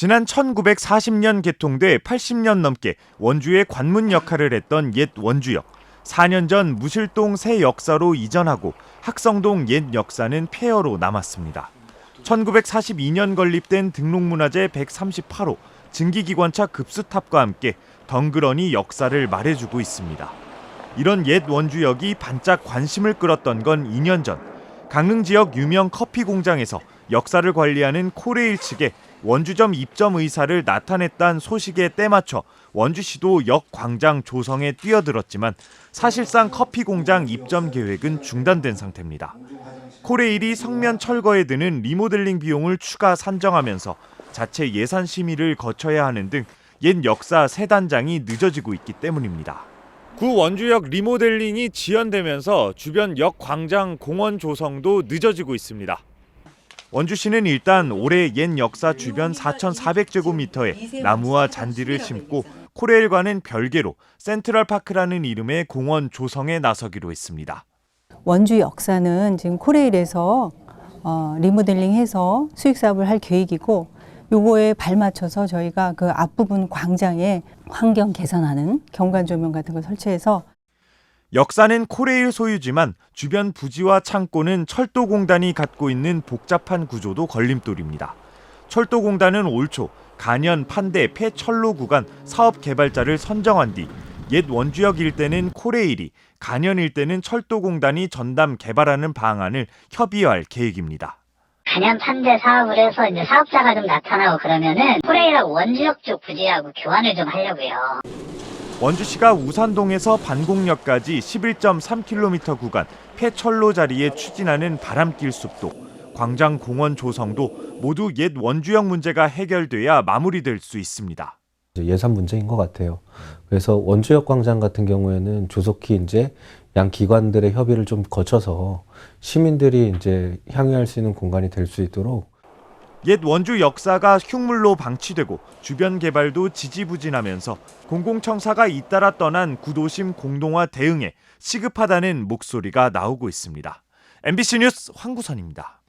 지난 1940년 개통돼 80년 넘게 원주의 관문 역할을 했던 옛 원주역. 4년 전 무실동 새 역사로 이전하고 학성동 옛 역사는 폐허로 남았습니다. 1942년 건립된 등록문화재 138호 증기기관차 급수탑과 함께 덩그러니 역사를 말해주고 있습니다. 이런 옛 원주역이 반짝 관심을 끌었던 건 2년 전 강릉 지역 유명 커피 공장에서 역사를 관리하는 코레일 측에 원주점 입점 의사를 나타냈다는 소식에 때맞춰 원주시도 역 광장 조성에 뛰어들었지만 사실상 커피 공장 입점 계획은 중단된 상태입니다. 코레일이 성면 철거에 드는 리모델링 비용을 추가 산정하면서 자체 예산 심의를 거쳐야 하는 등 옛 역사 세 단장이 늦어지고 있기 때문입니다. 구 원주역 리모델링이 지연되면서 주변 역 광장 공원 조성도 늦어지고 있습니다. 원주시는 일단 올해 옛 역사 주변 4,400제곱미터에 나무와 잔디를 심고 코레일과는 별개로 센트럴파크라는 이름의 공원 조성에 나서기로 했습니다. 원주 역사는 지금 코레일에서 어, 리모델링해서 수익 사업을 할 계획이고 요거에 발맞춰서 저희가 그 앞부분 광장에 환경 개선하는 경관 조명 같은 걸 설치해서 역사는 코레일 소유지만 주변 부지와 창고는 철도공단이 갖고 있는 복잡한 구조도 걸림돌입니다. 철도공단은 올 초 간현, 판대, 폐철로 구간 사업 개발자를 선정한 뒤 옛 원주역 일대는 코레일이, 간현 일대는 철도공단이 전담 개발하는 방안을 협의할 계획입니다. 간현 판대 사업을 해서 이제 사업자가 좀 나타나고 그러면은 코레일하고 원주역 쪽 부지하고 교환을 좀 하려고요. 원주시가 우산동에서 반곡역까지 11.3km 구간 폐철로 자리에 추진하는 바람길 숲도 광장 공원 조성도 모두 옛 원주역 문제가 해결돼야 마무리될 수 있습니다. 예산 문제인 것 같아요. 그래서 원주역 광장 같은 경우에는 조속히 이제 양 기관들의 협의를 좀 거쳐서 시민들이 이제 향유할 수 있는 공간이 될 수 있도록 옛 원주 역사가 흉물로 방치되고 주변 개발도 지지부진하면서 공공청사가 잇따라 떠난 구도심 공동화 대응에 시급하다는 목소리가 나오고 있습니다. MBC 뉴스 황구선입니다.